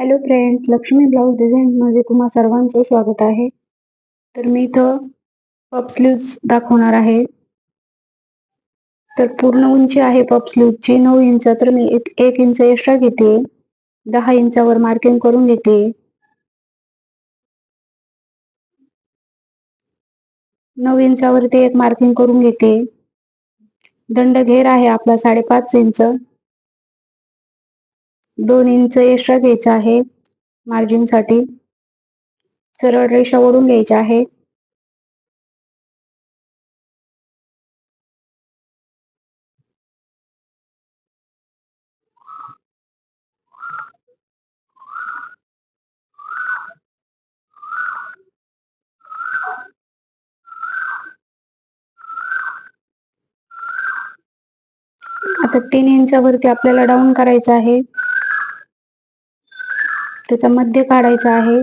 Hello friends Lakshmi blouse डिझाईनमध्ये तुम्हा सर्वांचं स्वागत आहे. तर मी इथं पप स्लीव्ज दाखवणार आहे. तर पूर्ण उंची आहे पप स्लीव्जची नऊ इंच तर मी एक इंच एक्स्ट्रा घेते. दहा इंचावर मार्किंग करून घेते. नऊ इंचावर ते एक मार्किंग करून घेते. दंड घेर आहे आपला साडेपाच इंच दोन इंच एक्स्ट्रा घ्यायचा आहे. मार्जिनसाठी सरळ रेषा ओढून घ्यायच्या आहे. आता तीन इंचावरती आपल्याला डाऊन करायचं आहे. त्याचा मध्य काढायचा आहे.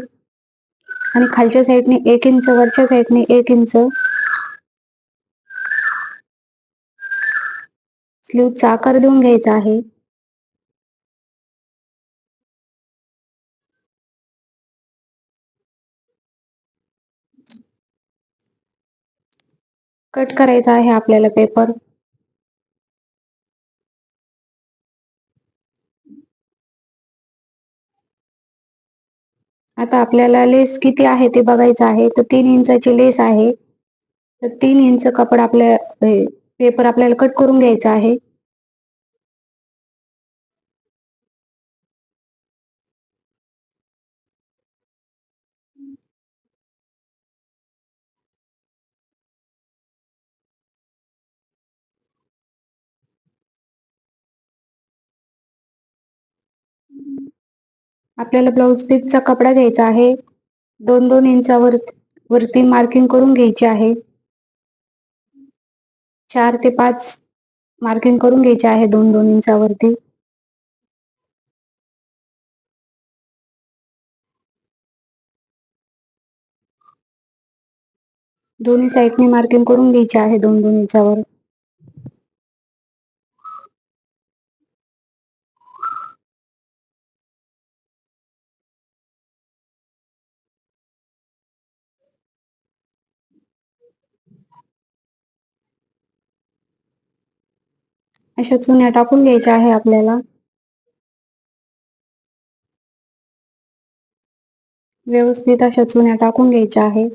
आणि खालच्या साईडने एक इंच वरच्या साईडने एक इंच. स्लीवचा आकार देऊन घ्यायचा आहे. कट करायचा आहे आपल्याला पेपर आता आपल्याला लेस किती आहे ते बघायचं आहे. तर तीन इंचाची लेस आहे. तर तीन इंच कपडा आपल्या पेपर आपल्याला कट करून घ्यायचा आहे. आपल्याला ब्लाऊज पीसचा कपडा घ्यायचा आहे. दोन दोन इंचावर वरती मार्किंग करून घ्यायची आहे. चार ते पाच मार्किंग करून घ्यायचे आहे दोन दोन इंचावरती. दोन्ही साईडने मार्किंग करून घ्यायचे आहे दोन दोन इंचावर. अशा चुन्या टाकून घ्यायच्या आहे आपल्याला. व्यवस्थित अशा चुन्या टाकून घ्यायच्या आहे.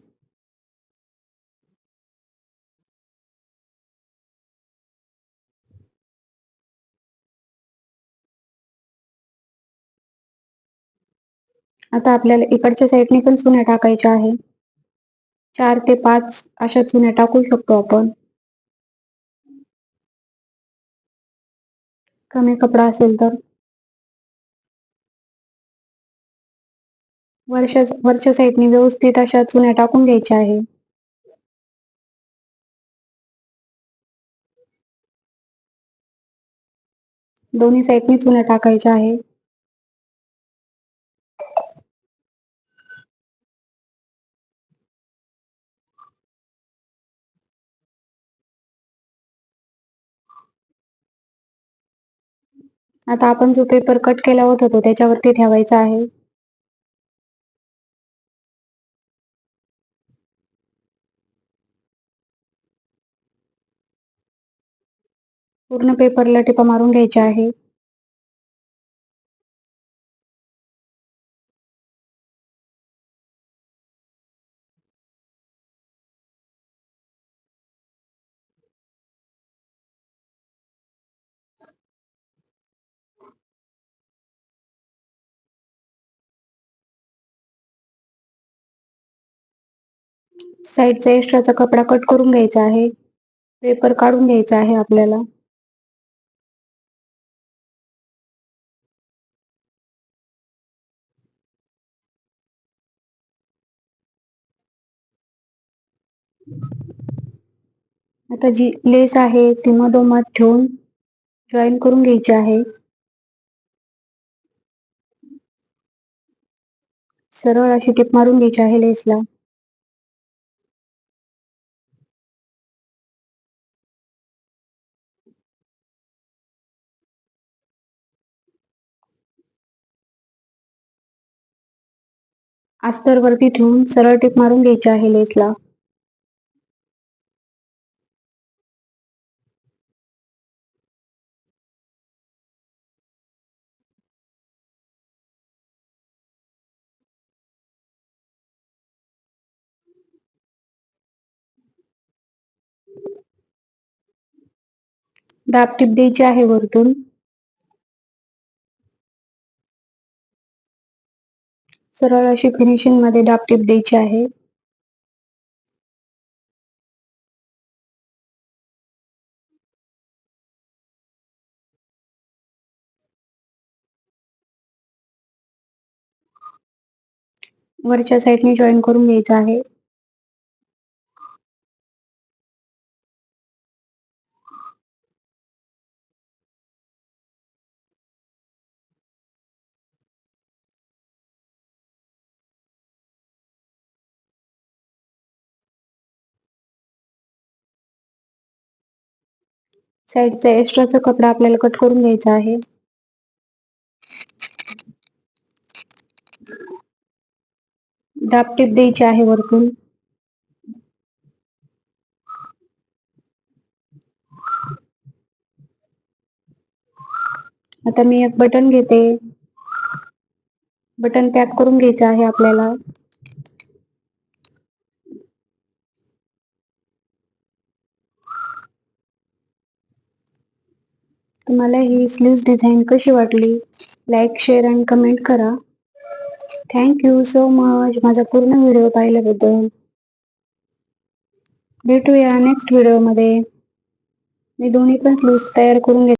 आता आपल्याला इकडच्या साईडने पण चुन्या टाकायच्या आहे. चार ते पाच अशा चुन्या टाकू शकतो आपण. कमी कपडा असेल तर? वरच्या वरच्या साईडने व्यवस्थित अशा चुन्या टाकून घ्यायच्या आहे. दोन्ही साईडने चुन्या टाकायच्या आहे. आता आपण जो पेपर कट केला होता तो त्याच्यावरती ठेवायचा आहे. पूर्ण पेपरला टिपा मारून घ्यायच्या आहे. साईडचा एक्स्ट्राचा कपडा कट करून घ्यायचा आहे. पेपर काढून घ्यायचा आहे आपल्याला. आता जी लेस आहे ती मधोमध ठेवून जॉईन करून घ्यायची आहे. सरळ अशी टिप मारून घ्यायची आहे लेसला. अस्तर वरती ठेवून सरळ टीप मारून घ्यायची आहे लेसला. दाब टीप द्यायची आहे वरतून. सरळ अशी फिनिशिंगमध्ये डाप टिप द्यायची आहे. वरच्या साईडने जॉईन करून घ्यायचं आहे. साईडचा एक्स्ट्राचा कपडा आपल्याला कट करून घ्यायचा आहे. दाब टीप द्यायची आहे वरतून. आता मी एक बटन घेते. बटन पॅक करून घ्यायचं आहे आपल्याला. तुम्हाला ही स्लीव्स डिझाईन कशी वाटली? लाईक शेअर आणि कमेंट करा. थँक्यू सो मच माझा पूर्ण व्हिडिओ पाहिल्याबद्दल. भेटूया नेक्स्ट व्हिडिओमध्ये मी दोन्ही पण स्लीव्स तयार करून घेते.